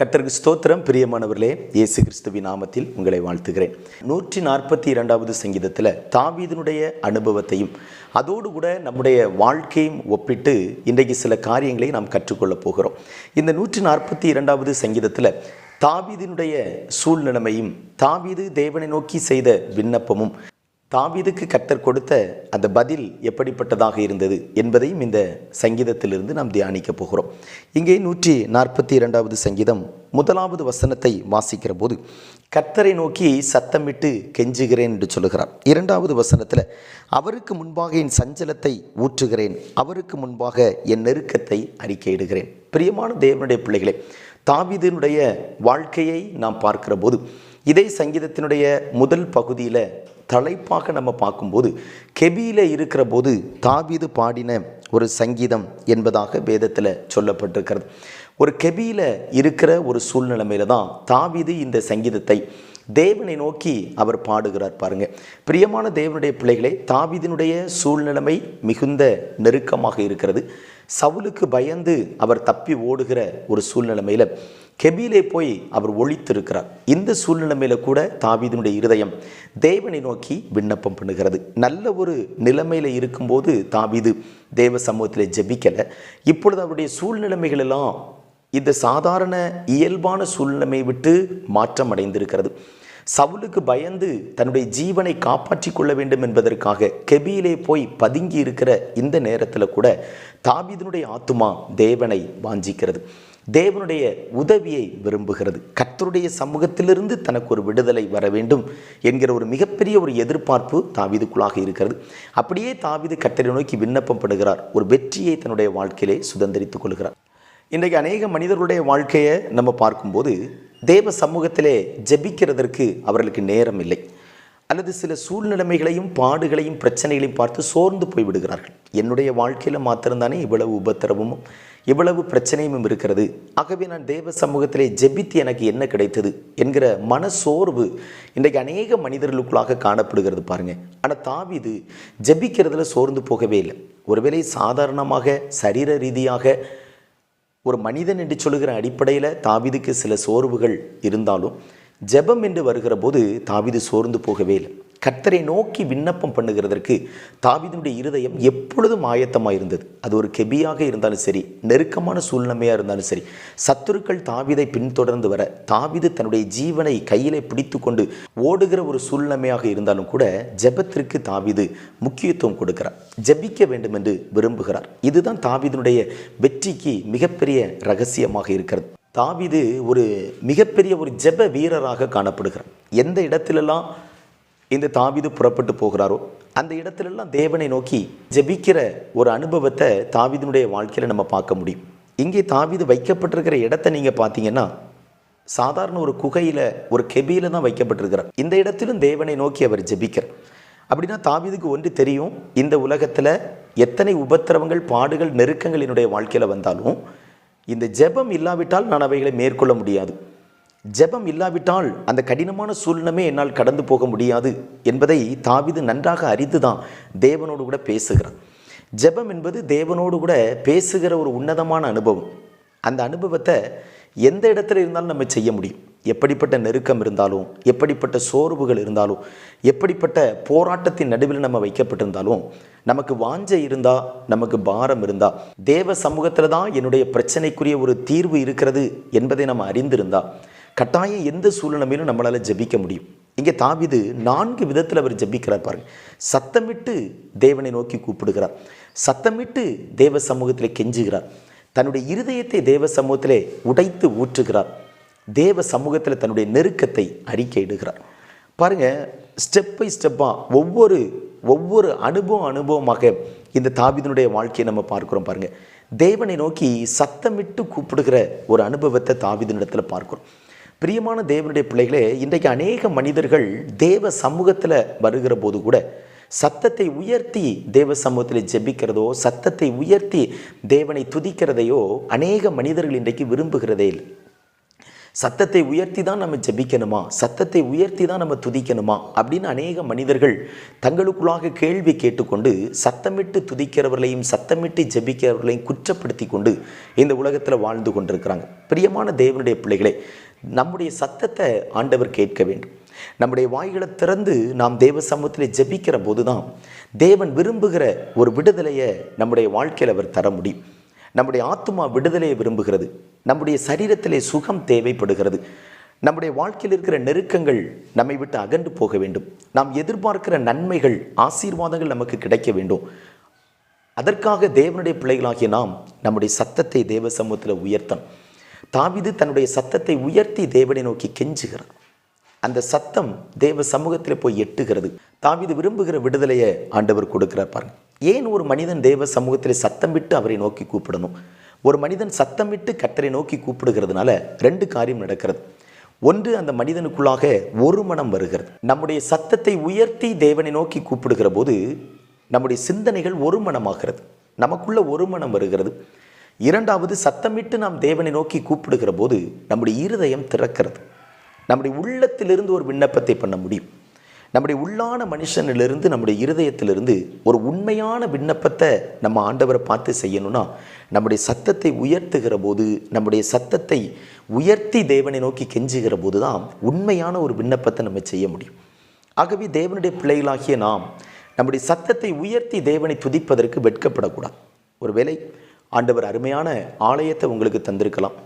கத்தருக்கு ஸ்தோத்திரம். பிரியமானவர்களே இயேசு கிறிஸ்துவின் நாமத்தில் உங்களை வாழ்த்துகிறேன். நூற்றி நாற்பத்தி இரண்டாவது சங்கீதத்தில் தாவீதினுடைய அனுபவத்தையும் அதோடு கூட நம்முடைய வாழ்க்கையும் ஒப்பிட்டு இன்றைக்கு சில காரியங்களை நாம் கற்றுக்கொள்ளப் போகிறோம். இந்த நூற்றி நாற்பத்தி இரண்டாவது சங்கீதத்தில் தாவீதினுடைய சூழ்நிலைமையும் தாவீது தேவனை நோக்கி செய்த விண்ணப்பமும் தாவிதுக்கு கர்த்தர் கொடுத்த அந்த பதில் எப்படிப்பட்டதாக இருந்தது என்பதையும் இந்த சங்கீதத்திலிருந்து நாம் தியானிக்க போகிறோம். இங்கே நூற்றி நாற்பத்தி இரண்டாவது சங்கீதம் முதலாவது வசனத்தை வாசிக்கிற போது கர்த்தரை நோக்கி சத்தமிட்டு கெஞ்சுகிறேன் என்று சொல்லுகிறார். இரண்டாவது வசனத்தில் அவருக்கு முன்பாக என் சஞ்சலத்தை ஊற்றுகிறேன். அவருக்கு முன்பாக என் நெருக்கத்தை அறிக்கையிடுகிறேன். பிரியமான தேவனுடைய பிள்ளைகளே தாவிதனுடைய வாழ்க்கையை நாம் பார்க்கிற போது இதே சங்கீதத்தினுடைய முதல் பகுதியில் தலைப்பாக நம்ம பார்க்கும்போது கெபியில் இருக்கிற போது தாவீது பாடின ஒரு சங்கீதம் என்பதாக வேதத்தில் சொல்லப்பட்டிருக்கிறது. ஒரு கெபியில் இருக்கிற ஒரு சூழ்நிலைமையில தான் தாவீது இந்த சங்கீதத்தை தேவனை நோக்கி அவர் பாடுகிறார் பாருங்க. பிரியமான தேவனுடைய பிள்ளைகளே தாவிதனுடைய சூழ்நிலைமை மிகுந்த நெருக்கமாக இருக்கிறது. சவுலுக்கு பயந்து அவர் தப்பி ஓடுகிற ஒரு சூழ்நிலைமையில் கெபிலே போய் அவர் ஒழித்திருக்கிறார். இந்த சூழ்நிலைமையில கூட தாவீதனுடைய இருதயம் தேவனை நோக்கி விண்ணப்பம் பண்ணுகிறது. நல்ல ஒரு நிலைமையில் இருக்கும்போது தாவீது தேவ சமூகத்தில் ஜெபிக்கலை. இப்பொழுது அவருடைய சூழ்நிலைமைகள் எல்லாம் இந்த சாதாரண இயல்பான சூழ்நிலைமை விட்டு மாற்றம் அடைந்திருக்கிறது சவுலுக்கு பயந்து தன்னுடைய ஜீவனை காப்பாற்றி கொள்ள வேண்டும் என்பதற்காக கெபியிலே போய் பதுங்கி இருக்கிற இந்த நேரத்தில் கூட தாவீதினுடைய ஆத்துமா தேவனை வாஞ்சிக்கிறது. தேவனுடைய உதவியை விரும்புகிறது. கர்த்தருடைய சமூகத்திலிருந்து தனக்கு ஒரு விடுதலை வர வேண்டும் என்கிற ஒரு மிகப்பெரிய ஒரு எதிர்பார்ப்பு தாவிதுக்குள்ளாக இருக்கிறது. அப்படியே தாவிது கர்த்தரை நோக்கி விண்ணப்பம் படுகிறார் ஒரு வெற்றியை தன்னுடைய வாழ்க்கையிலே சுதந்திரித்துக் கொள்கிறார். இன்றைக்கு அநேக மனிதர்களுடைய வாழ்க்கையை நம்ம பார்க்கும்போது தேவ சமூகத்திலே ஜெபிக்கிறதற்கு அவர்களுக்கு நேரம் இல்லை. அல்லது சில சூழ்நிலைமைகளையும் பாடுகளையும் பிரச்சனைகளையும் பார்த்து சோர்ந்து போய் விடுகிறார்கள். என்னுடைய வாழ்க்கையில் மாத்திரம்தானே இவ்வளவு உபத்திரவமும் இவ்வளவு பிரச்சனையும் இருக்கிறது. ஆகவே நான் தேவ சமூகத்திலே ஜெபித்து எனக்கு என்ன கிடைத்தது என்கிற மன சோர்வு இன்றைக்கு அநேக மனிதர்களுக்குள்ளாக காணப்படுகிறது பாருங்க. ஆனால் தாவிது ஜெபிக்கிறதுல சோர்ந்து போகவே இல்லை. ஒருவேளை சாதாரணமாக சரீர ரீதியாக ஒரு மனிதன் என்று சொல்லுகிற அடிப்படையில் தாவிதுக்கு சில சோர்வுகள் இருந்தாலும் ஜெபம் என்று வருகிற போது தாவிது சோர்ந்து போகவே இல்லை. கர்த்தரை நோக்கி விண்ணப்பம் பண்ணுகிறதற்கு தாவிதனுடைய இருதயம் எப்பொழுதும் ஆயத்தமாக இருந்தது. அது ஒரு கெபியாக இருந்தாலும் சரி நெருக்கமான சூழ்நிலையாக இருந்தாலும் சரி சத்துருக்கள் தாவிதை பின்தொடர்ந்து வர தாவிது தன்னுடைய ஜீவனை கையிலே பிடித்து கொண்டு ஓடுகிற ஒரு சூழ்நிலையாக இருந்தாலும் கூட ஜெபத்திற்கு தாவிது முக்கியத்துவம் கொடுக்கிறார். ஜெபிக்க வேண்டும் என்று விரும்புகிறார். இதுதான் தாவிதனுடைய வெற்றிக்கு மிகப்பெரிய ரகசியமாக இருக்கிறது. தாவிது ஒரு மிகப்பெரிய ஒரு ஜெப வீரராக காணப்படுகிறார். எந்த இடத்திலெல்லாம் இந்த தாவிது புறப்பட்டு போகிறாரோ? அந்த இடத்துலலாம் தேவனை நோக்கி ஜெபிக்கிற ஒரு அனுபவத்தை தாவிதனுடைய வாழ்க்கையில் நம்ம பார்க்க முடியும். இங்கே தாவிது வைக்கப்பட்டிருக்கிற இடத்த நீங்கள் பார்த்தீங்கன்னா சாதாரண ஒரு குகையில் ஒரு கெபியில் தான் வைக்கப்பட்டிருக்கிறார். இந்த இடத்திலும் தேவனை நோக்கி அவர் ஜெபிக்கிறார். அப்படின்னா தாவிதுக்கு ஒன்று தெரியும் இந்த உலகத்தில் எத்தனை உபத்திரவங்கள் பாடுகள் நெருக்கங்கள் என்னுடைய வாழ்க்கையில் வந்தாலும் இந்த ஜெபம் இல்லாவிட்டால் நான் அவைகளை மேற்கொள்ள முடியாது. ஜெபம் இல்லாவிட்டால் அந்த கடினமான சூழ்நிலைமே என்னால் கடந்து போக முடியாது என்பதை தாவிது நன்றாக அறிந்து தான் தேவனோடு கூட பேசுகிறான். ஜெபம் என்பது தேவனோடு கூட பேசுகிற ஒரு உன்னதமான அனுபவம். அந்த அனுபவத்தை எந்த இடத்துல இருந்தாலும் நம்ம செய்ய முடியும். எப்படிப்பட்ட நெருக்கம் இருந்தாலும் எப்படிப்பட்ட சோர்வுகள் இருந்தாலும் எப்படிப்பட்ட போராட்டத்தின் நடுவில் நம்ம வைக்கப்பட்டிருந்தாலும் நமக்கு வாஞ்சை இருந்தால் நமக்கு பாரம் இருந்தால் தேவ சமூகத்தில் தான் என்னுடைய பிரச்சனைக்குரிய ஒரு தீர்வு இருக்கிறது என்பதை நம்ம அறிந்திருந்தால் கட்டாயம் எந்த சூழ்நிலையிலும் நம்மளால் ஜெபிக்க முடியும். இங்கே தாவிது நான்கு விதத்தில் அவர் ஜெபிக்கிறார் பாருங்கள் சத்தமிட்டு தேவனை நோக்கி கூப்பிடுகிறார். சத்தமிட்டு தேவ சமூகத்தில் கெஞ்சுகிறார். தன்னுடைய இருதயத்தை தேவ சமூகத்திலே உடைத்து ஊற்றுகிறார். தேவ சமூகத்தில் தன்னுடைய நெருக்கத்தை அறிக்கையிடுகிறார் பாருங்க ஸ்டெப் பை ஸ்டெப்பாக ஒவ்வொரு ஒவ்வொரு அனுபவம் அனுபவமாக இந்த தாவிதனுடைய வாழ்க்கையை நம்ம பார்க்குறோம் பாருங்கள் தேவனை நோக்கி சத்தமிட்டு கூப்பிடுகிற ஒரு அனுபவத்தை தாவிதனிடத்தில் பார்க்குறோம். பிரியமான தேவனுடைய பிள்ளைகளே இன்றைக்கு அநேக மனிதர்கள் தேவ சமூகத்தில் வருகிற போது கூட சத்தத்தை உயர்த்தி தேவ சமூகத்தில் ஜெபிக்கிறதோ சத்தத்தை உயர்த்தி தேவனை துதிக்கிறதையோ அநேக மனிதர்கள் இன்றைக்கு விரும்புகிறதே இல்லை. சத்தத்தை உயர்த்தி தான் நம்ம ஜெபிக்கணுமா? சத்தத்தை உயர்த்தி தான் நம்ம துதிக்கணுமா? அப்படின்னு அநேக மனிதர்கள் தங்களுக்குள்ளாக கேள்வி கேட்டுக்கொண்டு சத்தமிட்டு துதிக்கிறவர்களையும் சத்தமிட்டு ஜெபிக்கிறவர்களையும் குற்றப்படுத்தி கொண்டு இந்த உலகத்தில் வாழ்ந்து கொண்டிருக்கிறாங்க. பிரியமான தேவனுடைய பிள்ளைகளே நம்முடைய சத்தத்தை ஆண்டவர் கேட்க வேண்டும். நம்முடைய வாய்களை திறந்து நாம் தேவ சமூகத்தில் ஜெபிக்கிற போது தான் தேவன் விரும்புகிற ஒரு விடுதலையை நம்முடைய வாழ்க்கையில் அவர் தர முடியும். நம்முடைய ஆத்மா விடுதலையை விரும்புகிறது. நம்முடைய சரீரத்திலே சுகம் தேவைப்படுகிறது. நம்முடைய வாழ்க்கையில் இருக்கிற நெருக்கங்கள் நம்மை விட்டு அகன்று போக வேண்டும். நாம் எதிர்பார்க்கிற நன்மைகள் ஆசீர்வாதங்கள் நமக்கு கிடைக்க வேண்டும். அதற்காக தேவனுடைய பிள்ளைகளாகிய நாம் நம்முடைய சத்தத்தை தேவ சமூகத்தில் உயர்த்தணும். தாவிது தன்னுடைய சத்தத்தை உயர்த்தி தேவனை நோக்கி கெஞ்சுகிறான். அந்த சத்தம் தேவ சமூகத்தில் போய் எட்டுகிறது. தாவிது விரும்புகிற விடுதலையை ஆண்டவர் கொடுக்கிறார் பாருங்க. ஏன் ஒரு மனிதன் தேவ சமூகத்தில் சத்தம் விட்டு அவரை நோக்கி கூப்பிடணும்? ஒரு மனிதன் சத்தம் விட்டு கத்தரை நோக்கி கூப்பிடுகிறதுனால ரெண்டு காரியம் நடக்கிறது. ஒன்று அந்த மனிதனுக்குள்ளாக ஒரு மனம் வருகிறது. நம்முடைய சத்தத்தை உயர்த்தி தேவனை நோக்கி கூப்பிடுகிற போது நம்முடைய சிந்தனைகள் ஒரு மனமாகிறது. நமக்குள்ள ஒரு மனம் வருகிறது. இரண்டாவது சத்தமிட்டு நாம் தேவனை நோக்கி கூப்பிடுகிற போது நம்முடைய இருதயம் திறக்கிறது. நம்முடைய உள்ளத்திலிருந்து ஒரு விண்ணப்பத்தை பண்ண முடியும். நம்முடைய உள்ளான மனுஷனிலிருந்து நம்முடைய இருதயத்திலிருந்து ஒரு உண்மையான விண்ணப்பத்தை நம்ம ஆண்டவரை பார்த்து செய்யணும்னா நம்முடைய சத்தத்தை உயர்த்துகிற போது நம்முடைய சத்தத்தை உயர்த்தி தேவனை நோக்கி கெஞ்சுகிற போது தான் உண்மையான ஒரு விண்ணப்பத்தை நம்ம செய்ய முடியும். ஆகவே தேவனுடைய பிள்ளைகளாகிய நாம் நம்முடைய சத்தத்தை உயர்த்தி தேவனை துதிப்பதற்கு வெட்கப்படக்கூடாது. ஒருவேளை ஆண்டவர் அருமையான ஆலயத்தை உங்களுக்கு தந்திருக்கலாம்.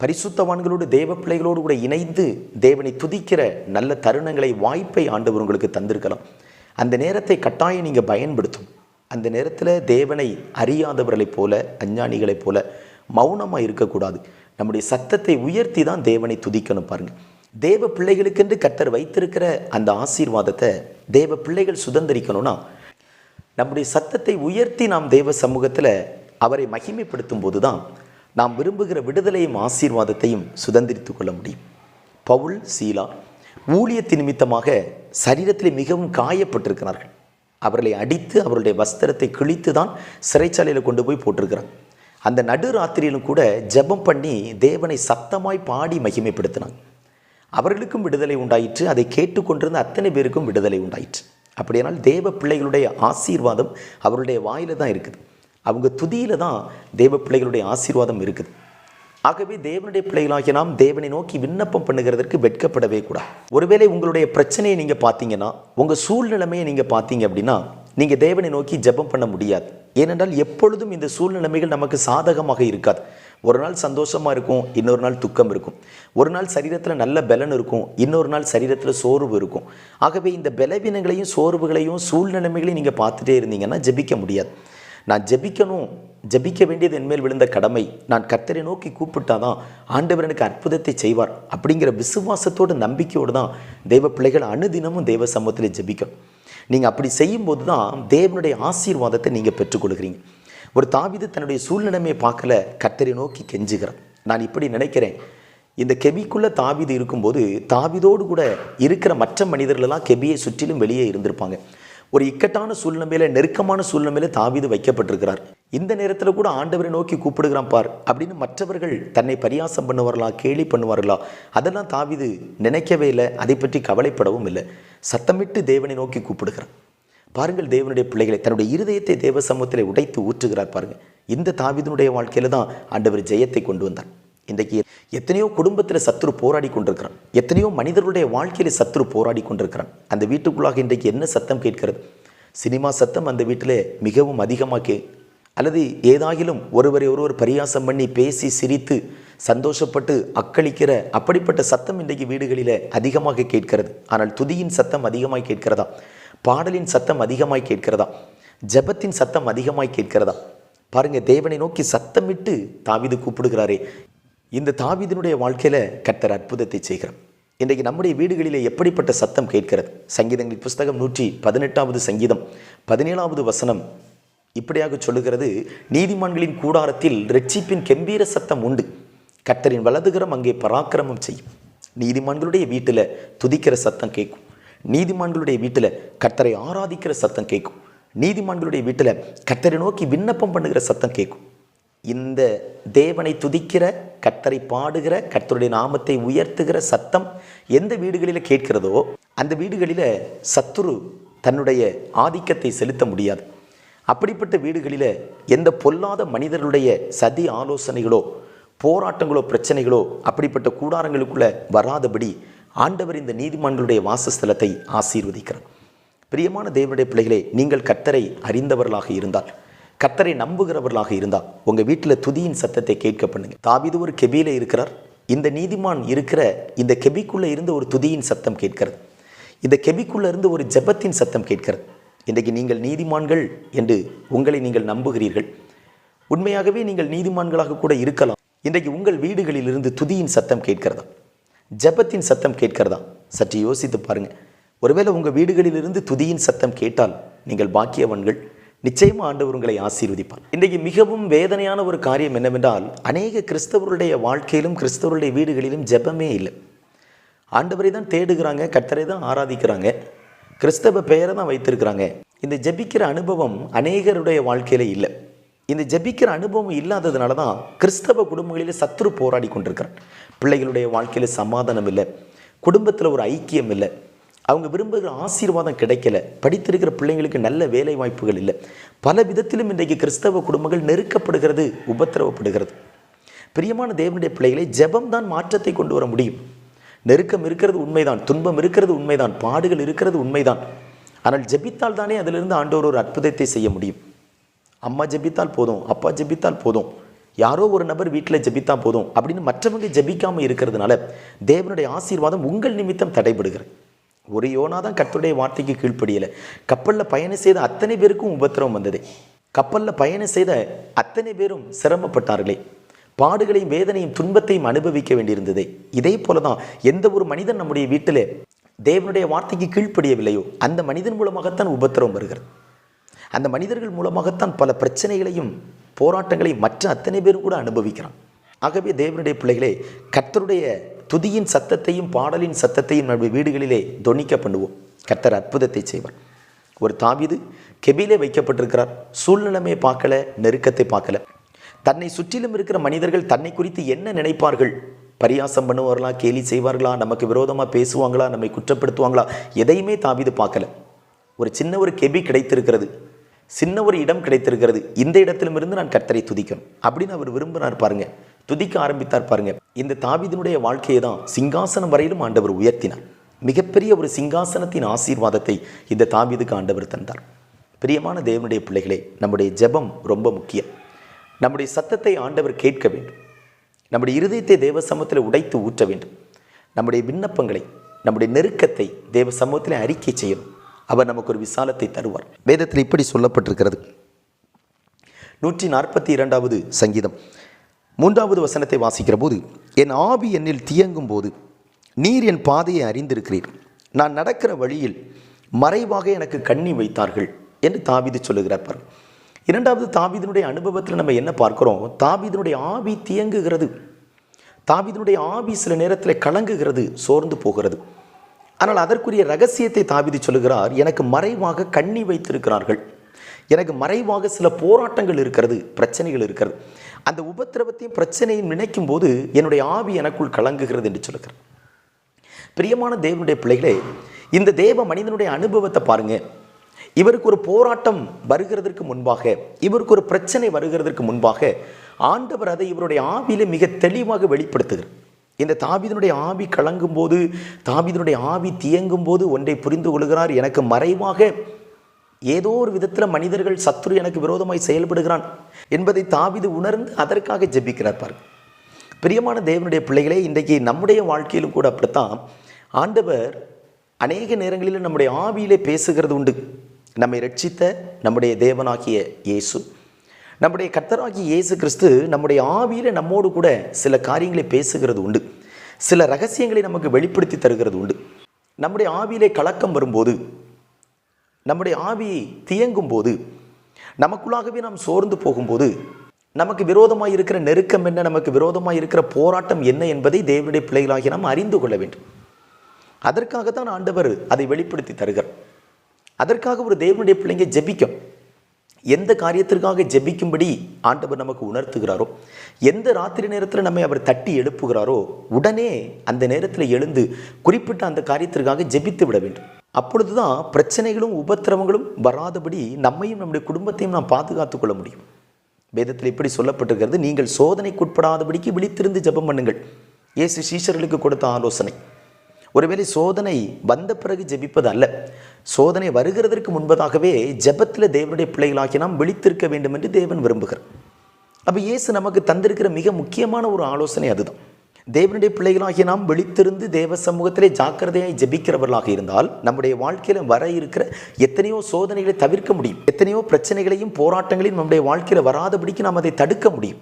பரிசுத்தவான்களோடு தேவ பிள்ளைகளோடு கூட இணைந்து தேவனை துதிக்கிற நல்ல தருணங்களை வாய்ப்பை ஆண்டவர் உங்களுக்கு தந்திருக்கலாம். அந்த நேரத்தை கட்டாயம் நீங்கள் பயன்படுத்தும். அந்த நேரத்தில் தேவனை அறியாதவர்களைப் போல அஞ்ஞானிகளைப் போல மௌனமாக இருக்கக்கூடாது. நம்முடைய சத்தத்தை உயர்த்தி தான் தேவனை துதிக்கணும் பாருங்கள் தேவ பிள்ளைகளுக்கென்று கத்தர் வைத்திருக்கிற அந்த ஆசீர்வாதத்தை தேவ பிள்ளைகள் சுதந்திரிக்கணும்னா நம்முடைய சத்தத்தை உயர்த்தி நாம் தேவ சமூகத்தில் அவரை மகிமைப்படுத்தும் போது தான் நாம் விரும்புகிற விடுதலையும் ஆசீர்வாதத்தையும் சுதந்திரித்து கொள்ள முடியும். பவுல் சீலா ஊழியத்தின் நிமித்தமாக சரீரத்தில் மிகவும் காயப்பட்டிருக்கிறார்கள். அவர்களை அடித்து அவருடைய வஸ்திரத்தை கிழித்து தான் சிறைச்சாலையில் கொண்டு போய் போட்டிருக்கிறாங்க அந்த நடு ராத்திரியிலும் கூட ஜெபம் பண்ணி தேவனை சத்தமாய் பாடி மகிமைப்படுத்தினாங்க அவர்களுக்கும் விடுதலை உண்டாயிற்று அதை கேட்டுக்கொண்டிருந்த அத்தனை பேருக்கும் விடுதலை உண்டாயிற்று. அப்படியானால் தேவ பிள்ளைகளுடைய ஆசீர்வாதம் அவருடைய வாயில தான் இருக்குது. அவங்க துதியில் தான் தேவ பிள்ளைகளுடைய ஆசீர்வாதம் இருக்குது. ஆகவே தேவனுடைய பிள்ளைகளாகிய நாம் தேவனை நோக்கி விண்ணப்பம் பண்ணுகிறதற்கு வெட்கப்படவே கூடாது. ஒருவேளை உங்களுடைய பிரச்சனையை நீங்கள் பார்த்தீங்கன்னா உங்கள் சூழ்நிலைமையை நீங்கள் பார்த்தீங்க அப்படின்னா நீங்கள் தேவனை நோக்கி ஜெபம் பண்ண முடியாது. ஏனென்றால் எப்பொழுதும் இந்த சூழ்நிலைமைகள் நமக்கு சாதகமாக இருக்காது. ஒரு நாள் சந்தோஷமாக இருக்கும் இன்னொரு நாள் துக்கம் இருக்கும். ஒரு நாள் சரீரத்தில் நல்ல பலன் இருக்கும் இன்னொரு நாள் சரீரத்தில் சோர்வு இருக்கும். ஆகவே இந்த பலவீனங்களையும் சோர்வுகளையும் சூழ்நிலைமைகளையும் நீங்கள் பார்த்துட்டே இருந்தீங்கன்னா ஜெபிக்க முடியாது. நான் ஜெபிக்கணும் ஜெபிக்க வேண்டியது என்மேல் விழுந்த கடமை. நான் கர்த்தரை நோக்கி கூப்பிட்டாதான் ஆண்டவர் எனக்கு அற்புதத்தை செய்வார் அப்படிங்கிற விசுவாசத்தோடு நம்பிக்கையோடு தான் தெய்வ பிள்ளைகள் அனுதினமும் தெய்வ சமூகத்தில் ஜெபிக்கணும் நீங்கள் அப்படி செய்யும்போது தான் தேவனுடைய ஆசீர்வாதத்தை நீங்கள் பெற்றுக்கொள்கிறீங்க. ஒரு தாவிது தன்னுடைய சூழ்நிலைமையை பார்க்கல கர்த்தரை நோக்கி கெஞ்சுகிறார். நான் இப்படி நினைக்கிறேன் இந்த கெபிக்குள்ளே தாவிது இருக்கும்போது தாவிதோடு கூட இருக்கிற மற்ற மனிதர்களெல்லாம் கெபியை சுற்றிலும் வெளியே இருந்திருப்பாங்க. ஒரு இக்கட்டான சூழ்நிலையில நெருக்கமான சூழ்நிலையில தாவீது வைக்கப்பட்டிருக்கிறார். இந்த நேரத்தில் கூட ஆண்டவரை நோக்கி கூப்பிடுகிறான் பார் அப்படின்னு மற்றவர்கள் தன்னை பரியாசம் பண்ணுவார்களா கேலி பண்ணுவார்களா அதெல்லாம் தாவிது நினைக்கவே இல்லை அதை பற்றி கவலைப்படவும் இல்லை. சத்தமிட்டு தேவனை நோக்கி கூப்பிடுகிறான். பாருங்கள் தேவனுடைய பிள்ளைகளை தன்னுடைய இருதயத்தை தேவ சமூகத்தில் உடைத்து ஊற்றுகிறார் பாருங்கள் இந்த தாவிதனுடைய வாழ்க்கையில தான் ஆண்டவர் ஜெயத்தை கொண்டு வந்தார். இன்றைக்கு எத்தனையோ குடும்பத்தில் சத்துரு போராடி கொண்டிருக்கிறான். எத்தனையோ மனிதர்களுடைய வாழ்க்கையில் சத்துரு போராடி கொண்டிருக்கிறான். அந்த வீட்டுக்குள்ளாக இன்றைக்கு என்ன சத்தம் கேட்கிறது? சினிமா சத்தம் அந்த வீட்டில் மிகவும் அதிகமாக கே அல்லது ஏதாகிலும் ஒருவரை ஒருவர் பரியாசம் பண்ணி பேசி சிரித்து சந்தோஷப்பட்டு அக்களிக்கிற அப்படிப்பட்ட சத்தம் இன்றைக்கு வீடுகளில் அதிகமாக கேட்கிறது. ஆனால் துதியின் சத்தம் அதிகமாய் கேட்கிறதா? பாடலின் சத்தம் அதிகமாய் கேட்கிறதா? ஜெபத்தின் சத்தம் அதிகமாய் கேட்கிறதா? பாருங்க தேவனை நோக்கி சத்தமிட்டு தாவிது கூப்பிடுகிறாரே இந்த தாவிதனுடைய வாழ்க்கையில் கர்த்தர் அற்புதத்தை செய்கிறார். இன்றைக்கு நம்முடைய வீடுகளிலே எப்படிப்பட்ட சத்தம் கேட்கிறது? சங்கீதங்களின் புஸ்தகம் நூற்றி பதினெட்டாவது சங்கீதம் பதினேழாவது வசனம் இப்படியாக சொல்லுகிறது நீதிமான்களின் கூடாரத்தில் ரட்சிப்பின் கெம்பீர சத்தம் உண்டு. கர்த்தரின் வலதுகரம் அங்கே பராக்கிரமம் செய்யும். நீதிமான்களுடைய வீட்டில் துதிக்கிற சத்தம் கேட்கும். நீதிமான்களுடைய வீட்டில் கர்த்தரை ஆராதிக்கிற சத்தம் கேட்கும். நீதிமான்களுடைய வீட்டில் கர்த்தரை நோக்கி விண்ணப்பம் பண்ணுகிற சத்தம் கேட்கும். இந்த தேவனை துதிக்கிற கர்த்தரை பாடுகிற கர்த்தருடைய நாமத்தை உயர்த்துகிற சத்தம் எந்த வீடுகளில் கேட்கிறதோ அந்த வீடுகளில் சத்துரு தன்னுடைய ஆதிக்கத்தை செலுத்த முடியாது. அப்படிப்பட்ட வீடுகளில் எந்த பொல்லாத மனிதர்களுடைய சதி ஆலோசனைகளோ போராட்டங்களோ பிரச்சனைகளோ அப்படிப்பட்ட கூடாரங்களுக்குள்ள வராதபடி ஆண்டவர் இந்த நீதிமன்றங்களுடைய வாசஸ்தலத்தை ஆசீர்வதிக்கிறார். பிரியமான தேவனுடைய பிள்ளைகளே நீங்கள் கர்த்தரை அறிந்தவர்களாக இருந்தால் கத்தரை நம்புகிறவர்களாக இருந்தால் உங்கள் வீட்டில் துதியின் சத்தத்தை கேட்க பண்ணுங்க. தாவிது ஒரு கெபியில் இருக்கிறார். இந்த நீதிமான் இருக்கிற இந்த கெபிக்குள்ளே இருந்து ஒரு துதியின் சத்தம் கேட்கிறது. இந்த கெபிக்குள்ளே இருந்து ஒரு ஜெபத்தின் சத்தம் கேட்கிறது. இன்றைக்கு நீங்கள் நீதிமான்கள் என்று உங்களை நீங்கள் நம்புகிறீர்கள். உண்மையாகவே நீங்கள் நீதிமான்களாக கூட இருக்கலாம். இன்றைக்கு உங்கள் வீடுகளிலிருந்து துதியின் சத்தம் கேட்கிறதா? ஜெபத்தின் சத்தம் கேட்கிறதா? சற்று யோசித்து பாருங்கள் ஒருவேளை உங்கள் வீடுகளிலிருந்து துதியின் சத்தம் கேட்டால் நீங்கள் பாக்கியவன்கள். நிச்சயமா ஆண்டவர் உங்களை ஆசீர்வதிப்பார். இன்றைக்கு மிகவும் வேதனையான ஒரு காரியம் என்னவென்றால் அநேக கிறிஸ்தவருடைய வாழ்க்கையிலும் கிறிஸ்தவருடைய வீடுகளிலும் ஜெபமே இல்லை. ஆண்டவரை தான் தேடுகிறாங்க கர்த்தரை தான் ஆராதிக்கிறாங்க கிறிஸ்தவ பெயரை தான் வைத்திருக்கிறாங்க. இந்த ஜெபிக்கிற அனுபவம் அநேகருடைய வாழ்க்கையில் இல்லை. இந்த ஜெபிக்கிற அனுபவம் இல்லாததுனால தான் கிறிஸ்தவ குடும்பங்களில் சத்துரு போராடி கொண்டிருக்கிறான் பிள்ளைகளுடைய வாழ்க்கையில் சமாதானம் இல்லை. குடும்பத்தில் ஒரு ஐக்கியம் இல்லை. அவங்க விரும்புகிற ஆசீர்வாதம் கிடைக்கல. படித்திருக்கிற பிள்ளைங்களுக்கு நல்ல வேலை வாய்ப்புகள் இல்லை. பல விதத்திலும் இன்றைக்கு கிறிஸ்தவ குடும்பங்கள் நெருக்கப்படுகிறது உபத்திரவப்படுகிறது. பிரியமான தேவனுடைய பிள்ளைகளை ஜெபம் தான் மாற்றத்தை கொண்டு வர முடியும். நெருக்கம் இருக்கிறது உண்மைதான் துன்பம் இருக்கிறது உண்மைதான் பாடுகள் இருக்கிறது உண்மைதான். ஆனால் ஜெபித்தால் தானே அதிலிருந்து ஆண்டவர் ஒரு அற்புதத்தை செய்ய முடியும். அம்மா ஜெபித்தால் போதும் அப்பா ஜெபித்தால் போதும் யாரோ ஒரு நபர் வீட்டில் ஜெபித்தா போதும் அப்படின்னு மற்றவங்க ஜெபிக்காமல் இருக்கிறதுனால தேவனுடைய ஆசீர்வாதம் உங்கள் நிமித்தம் தடைபடுகிறது. ஒரு யோனா தான் கர்த்தருடைய வார்த்தைக்கு கீழ்ப்படியலை. கப்பலில் பயணம் செய்த அத்தனை பேருக்கும் உபத்திரவம் வந்தது. கப்பலில் பயணம் செய்த அத்தனை பேரும் சிரமப்பட்டார்களே. பாடுகளையும் வேதனையும் துன்பத்தையும் அனுபவிக்க வேண்டியிருந்ததே. இதே போல தான் எந்த ஒரு மனிதன் நம்முடைய வீட்டில் தேவனுடைய வார்த்தைக்கு கீழ்ப்படியவில்லையோ அந்த மனிதன் மூலமாகத்தான் உபத்திரவம் வருகிறது. அந்த மனிதர்கள் மூலமாகத்தான் பல பிரச்சனைகளையும் போராட்டங்களையும் மற்ற அத்தனை பேரும் கூட அனுபவிக்கிறான். ஆகவே தேவனுடைய பிள்ளைகளே கர்த்தருடைய துதியின் சத்தத்தையும் பாடலின் சத்தத்தையும் நம்முடைய வீடுகளிலே தொனிக்க பண்ணுவோம் கர்த்தர் அற்புதத்தை செய்வார். ஒரு தாவிது கெபிலே வைக்கப்பட்டிருக்கிறார். சூழ்நிலைமையை பார்க்கல நெருக்கத்தை பார்க்கல. தன்னை சுற்றிலும் இருக்கிற மனிதர்கள் தன்னை குறித்து என்ன நினைப்பார்கள்? பரியாசம் பண்ணுவார்களா? கேலி செய்வார்களா? நமக்கு விரோதமாக பேசுவாங்களா? நம்மை குற்றப்படுத்துவாங்களா? எதையுமே தாவிது பார்க்கல. ஒரு சின்ன ஒரு கெபி கிடைத்திருக்கிறது. சின்ன ஒரு இடம் கிடைத்திருக்கிறது. இந்த இடத்திலிருந்து நான் கர்த்தரை துதிக்கணும். அப்படின்னு அவர் விரும்புகிறார் பாருங்கள் துதிக்க ஆரம்பித்தார் பாருங்க. இந்த தாவிதனுடைய வாழ்க்கையை தான் சிங்காசனம் வரையிலும் ஆண்டவர் உயர்த்தினார். மிகப்பெரிய ஒரு சிங்காசனத்தின் ஆசீர்வாதத்தை இந்த தாவிதுக்கு ஆண்டவர் தந்தார். பிரியமான தேவனுடைய பிள்ளைகளே நம்முடைய ஜெபம் ரொம்ப முக்கியம். நம்முடைய சத்தத்தை ஆண்டவர் கேட்க வேண்டும். நம்முடைய இருதயத்தை தேவ சமூகத்தில் உடைத்து ஊற்ற வேண்டும். நம்முடைய விண்ணப்பங்களை நம்முடைய நெருக்கத்தை தேவ சமூகத்தில் அறிக்கை செய்யணும். அவர் நமக்கு ஒரு விசாலத்தை தருவார். வேதத்தில் இப்படி சொல்லப்பட்டிருக்கிறது. நூற்றி நாற்பத்தி இரண்டாவது சங்கீதம். மூன்றாவது வசனத்தை வாசிக்கிற போது என் ஆவி என்னில் தியங்கும் போது நீர் என் பாதையை அறிந்திருக்கிறீர். நான் நடக்கிற வழியில் மறைவாக எனக்கு கண்ணி வைத்தார்கள் என்று தாவிது சொல்லுகிறார் இரண்டாவது தாவிதனுடைய அனுபவத்தில் நம்ம என்ன பார்க்குறோம்? தாவிதனுடைய ஆவி தியங்குகிறது. தாவிதனுடைய ஆவி சில நேரத்தில் கலங்குகிறது சோர்ந்து போகிறது. ஆனால் அதற்குரிய ரகசியத்தை தாவிதி சொல்லுகிறார் எனக்கு மறைவாக கண்ணி வைத்திருக்கிறார்கள். எனக்கு மறைவாக சில போராட்டங்கள் இருக்கிறது பிரச்சனைகள் இருக்கிறது. அந்த உபத்திரவத்தையும் பிரச்சனையும் நினைக்கும் போது என்னுடைய ஆவி எனக்குள் கலங்குகிறது என்று சொல்லுகிறார். பிரியமான தேவனுடைய பிள்ளைகளே இந்த தேவ மனிதனுடைய அனுபவத்தை பாருங்க. இவருக்கு ஒரு போராட்டம் வருகிறதற்கு முன்பாக இவருக்கு ஒரு பிரச்சனை வருகிறதற்கு முன்பாக ஆண்டவர் அதை இவருடைய ஆவியில மிக தெளிவாக வெளிப்படுத்துகிறார். இந்த தாபிதனுடைய ஆவி கலங்கும் போது தாபிதனுடைய ஆவி தியங்கும் போது ஒன்றை புரிந்து கொள்கிறார். எனக்கு மறைவாக ஏதோ ஒரு விதத்தில் மனிதர்கள் சத்துரு எனக்கு விரோதமாய் செயல்படுகிறான் என்பதை தாவிது உணர்ந்து அதற்காக ஜெபிக்கிறார் பாருங்க. பிரியமான தேவனுடைய பிள்ளைகளே இன்றைக்கு நம்முடைய வாழ்க்கையிலும் கூட அப்படித்தான். ஆண்டவர் அநேக நேரங்களில் நம்முடைய ஆவியிலே பேசுகிறது உண்டு. நம்மை ரட்சித்த நம்முடைய தேவனாகிய இயேசு. நம்முடைய கர்த்தராகிய இயேசு கிறிஸ்து நம்முடைய ஆவியில் நம்மோடு கூட சில காரியங்களை பேசுகிறது உண்டு. சில ரகசியங்களை நமக்கு வெளிப்படுத்தி தருகிறது உண்டு. நம்முடைய ஆவியிலே கலக்கம் வரும்போது நம்முடைய ஆவி தியங்கும் போது நமக்குள்ளாகவே நாம் சோர்ந்து போகும்போது நமக்கு விரோதமாக இருக்கிற நெருக்கம் என்ன நமக்கு விரோதமாக இருக்கிற போராட்டம் என்ன என்பதை தேவனுடைய பிள்ளைகளாகி நாம் அறிந்து கொள்ள வேண்டும். அதற்காகத்தான் ஆண்டவர் அதை வெளிப்படுத்தி தருகிறார். அதற்காக ஒரு தேவனுடைய பிள்ளைங்க ஜெபிக்கும். எந்த காரியத்திற்காக ஜெபிக்கும்படி ஆண்டவர் நமக்கு உணர்த்துகிறாரோ எந்த ராத்திரி நேரத்தில் நம்மை அவர் தட்டி எழுப்புகிறாரோ உடனே அந்த நேரத்தில் எழுந்து குறிப்பிட்ட அந்த காரியத்திற்காக ஜெபித்து விட வேண்டும். அப்பொழுது தான் பிரச்சனைகளும் உபத்திரவங்களும் வராதபடி நம்மையும் நம்முடைய குடும்பத்தையும் நாம் பாதுகாத்துக் கொள்ள முடியும். வேதத்தில் இப்படி சொல்லப்பட்டிருக்கிறது நீங்கள் சோதனைக்குட்படாதபடிக்கு விழித்திருந்து ஜபம் பண்ணுங்கள். இயேசு சீஷர்களுக்கு கொடுத்த ஆலோசனை. ஒருவேளை சோதனை வந்த பிறகு ஜெபிப்பது அல்ல. சோதனை வருகிறதற்கு முன்பதாகவே ஜெபத்தில் தேவனுடைய பிள்ளைகளாகி நாம் விழித்திருக்க வேண்டும் என்று தேவன் விரும்புகிறார். அப்போ இயேசு நமக்கு தந்திருக்கிற மிக முக்கியமான ஒரு ஆலோசனை அதுதான். தேவனுடைய பிள்ளைகளாகிய நாம் விழித்திருந்து தேவ சமூகத்திலே ஜாக்கிரதையாய் ஜெபிக்கிறவர்களாக இருந்தால் நம்முடைய வாழ்க்கையில் வர இருக்கிற எத்தனையோ சோதனைகளை தவிர்க்க முடியும். எத்தனையோ பிரச்சனைகளையும் போராட்டங்களையும் நம்முடைய வாழ்க்கையில் வராதபடிக்கு நாம் அதை தடுக்க முடியும்.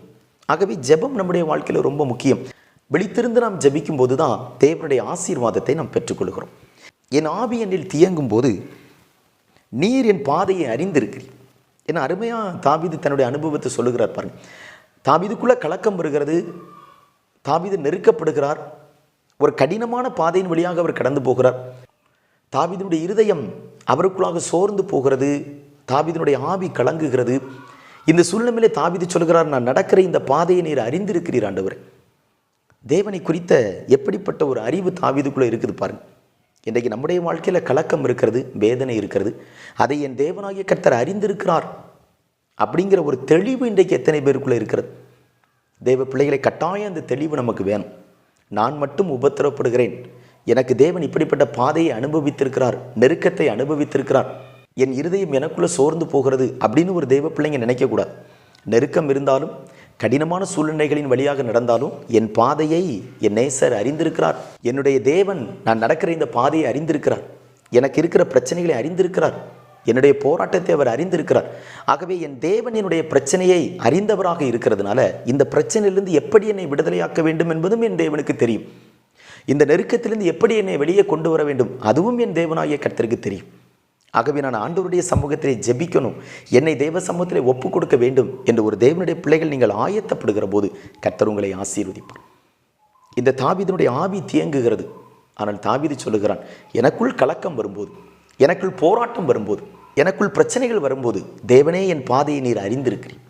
ஆகவே ஜெபம் நம்முடைய வாழ்க்கையில் ரொம்ப முக்கியம். விழித்திருந்து நாம் ஜபிக்கும் போது தான் தேவனுடைய ஆசீர்வாதத்தை நாம் பெற்றுக்கொள்கிறோம். என் ஆவி என்னில் தியங்கும் போது நீர் என் பாதையை அறிந்திருக்கிறீர். என்ன அருமையாக தாபீது தன்னுடைய அனுபவத்தை சொல்லுகிறார் பாருங்கள் தாபீதுக்குள்ள கலக்கம் வருகிறது. தாவிது நெருக்கப்படுகிறார். ஒரு கடினமான பாதையின் வழியாக அவர் கடந்து போகிறார். தாவிதனுடைய இருதயம் அவருக்குள்ளாக சோர்ந்து போகிறது. தாவிதனுடைய ஆவி கலங்குகிறது. இந்த சூழ்நிலையிலே தாவிது சொல்கிறார் நான் நடக்கிற இந்த பாதையை நீர் அறிந்திருக்கிறீர் ஆண்டவர். தேவனை குறித்த எப்படிப்பட்ட ஒரு அறிவு தாவிதுக்குள்ளே இருக்குது பாருங்க. இன்றைக்கு நம்முடைய வாழ்க்கையில் கலக்கம் இருக்கிறது வேதனை இருக்கிறது. அதை என் தேவனாகிய கர்த்தர் அறிந்திருக்கிறார் அப்படிங்கிற ஒரு தெளிவு இன்றைக்கு எத்தனை பேருக்குள்ளே இருக்கிறது. தேவ பிள்ளைகளை கட்டாயம் அந்த தெளிவு நமக்கு வேணும். நான் மட்டும் உபத்திரப்படுகிறேன் எனக்கு தேவன் இப்படிப்பட்ட பாதையை அனுபவித்திருக்கிறார் நெருக்கத்தை அனுபவித்திருக்கிறார். என் இருதயம் எனக்குள்ளே சோர்ந்து போகிறது அப்படின்னு ஒரு தெய்வ பிள்ளைங்க நினைக்கக்கூடாது நெருக்கம் இருந்தாலும் கடினமான சூழ்நிலைகளின் வழியாக நடந்தாலும் என் பாதையை என் நேசர் அறிந்திருக்கிறார். என்னுடைய தேவன் நான் நடக்கிற இந்த பாதையை அறிந்திருக்கிறார். எனக்கு இருக்கிற பிரச்சனைகளை அறிந்திருக்கிறார். என்னுடைய போராட்டத்தை அவர் அறிந்திருக்கிறார். ஆகவே என் தேவன் என்னுடைய பிரச்சனையை அறிந்தவராக இருக்கிறதுனால இந்த பிரச்சனையிலிருந்து எப்படி என்னை விடுதலையாக்க வேண்டும் என்பதும் என் தேவனுக்கு தெரியும். இந்த நெருக்கத்திலிருந்து எப்படி என்னை வெளியே கொண்டு வர வேண்டும் அதுவும் என் தேவனாகிய கர்த்தருக்கு தெரியும். ஆகவே நான் ஆண்டவருடைய சமூகத்திலே ஜெபிக்கணும். என்னை தேவ சமூகத்திலே ஒப்புக் கொடுக்க வேண்டும் என்று ஒரு தேவனுடைய பிள்ளைகள் நீங்கள் ஆயத்தப்படுகிற போது கர்த்தர் உங்களை ஆசீர்வதிப்பார். இந்த தாவிதனுடைய ஆவி தியங்குகிறது ஆனால் தாவீது சொல்லுகிறான் எனக்குள் கலக்கம் வரும்போது எனக்குள் போராட்டம் வரும்போது எனக்குள் பிரச்சனைகள் வரும்போது தேவனே என் பாதையை நீர் அறிந்திருக்கிறீர்.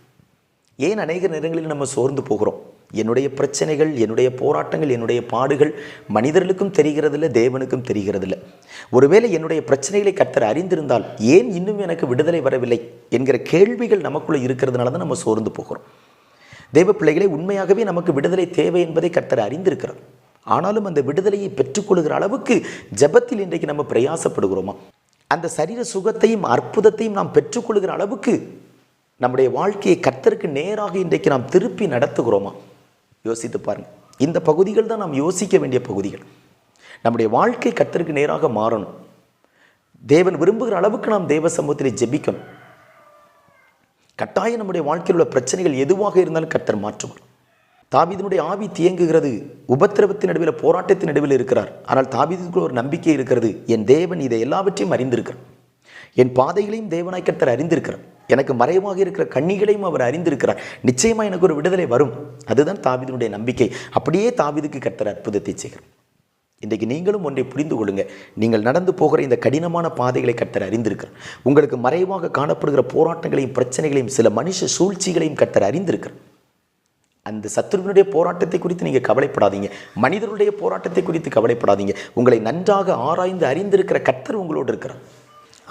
ஏன் அநேக நேரங்களில் நம்ம சோர்ந்து போகிறோம்? என்னுடைய பிரச்சனைகள் என்னுடைய போராட்டங்கள் என்னுடைய பாடுகள் மனிதர்களுக்கும் தெரிகிறதில்ல தேவனுக்கும் தெரிகிறதில்ல. ஒருவேளை என்னுடைய பிரச்சனைகளை கத்தர் அறிந்திருந்தால் ஏன் இன்னும் எனக்கு விடுதலை வரவில்லை என்கிற கேள்விகள் நமக்குள்ளே இருக்கிறதுனால தான் நம்ம சோர்ந்து போகிறோம். தெய்வ பிள்ளைகளை உண்மையாகவே நமக்கு விடுதலை தேவை என்பதை கத்தர் அறிந்திருக்கிறார். ஆனாலும் அந்த விடுதலையை பெற்றுக்கொள்கிற அளவுக்கு ஜெபத்தில் இன்றைக்கு நம்ம பிரயாசப்படுகிறோமா? அந்த சரீர சுகத்தையும் அற்புதத்தையும் நாம் பெற்றுக்கொள்கிற அளவுக்கு நம்முடைய வாழ்க்கையை கர்த்தருக்கு நேராக இன்றைக்கு நாம் திருப்பி நடத்துகிறோமா? யோசித்து பாருங்க. இந்த பகுதிகள் தான் நாம் யோசிக்க வேண்டிய பகுதிகள். நம்முடைய வாழ்க்கை கர்த்தருக்கு நேராக மாறணும். தேவன் விரும்புகிற அளவுக்கு நாம் தேவ சமூகத்திலே ஜெபிக்கணும். கட்டாயம் நம்முடைய வாழ்க்கையில் உள்ள பிரச்சனைகள் எதுவாக இருந்தாலும் கர்த்தர் மாற்றுவார். தாபீதினுடைய ஆவி தியங்குகிறது. உபத்திரவத்தின் நடுவில் போராட்டத்தின் நடுவில் இருக்கிறார். ஆனால் தாவீதுக்குள்ள ஒரு நம்பிக்கை இருக்கிறது. என் தேவன் இதை எல்லாவற்றையும் அறிந்திருக்கிறார். என் பாதைகளையும் தேவனாய் கர்த்தர் அறிந்திருக்கிறார். எனக்கு மறைவாக இருக்கிற கண்ணிகளையும் அவர் அறிந்திருக்கிறார். நிச்சயமாக எனக்கு ஒரு விடுதலை வரும். அதுதான் தாவிதனுடைய நம்பிக்கை. அப்படியே தாவீதுக்கு கர்த்தர் அற்புதத்தை செய்கிறார். இன்றைக்கு நீங்களும் ஒன்றை புரிந்து கொள்ளுங்க. நீங்கள் நடந்து போகிற இந்த கடினமான பாதைகளை கர்த்தர் அறிந்திருக்கிறார். உங்களுக்கு மறைவாக காணப்படுகிற போராட்டங்களையும் பிரச்சனைகளையும் சில மனுஷ சூழ்ச்சிகளையும் கர்த்தர் அறிந்திருக்கிறார். அந்த சத்துருவினுடைய போராட்டத்தை குறித்து நீங்கள் கவலைப்படாதீங்க. மனிதருடைய போராட்டத்தை குறித்து கவலைப்படாதீங்க. உங்களை நன்றாக ஆராய்ந்து அறிந்திருக்கிற கர்த்தர் உங்களோடு இருக்கிறார்.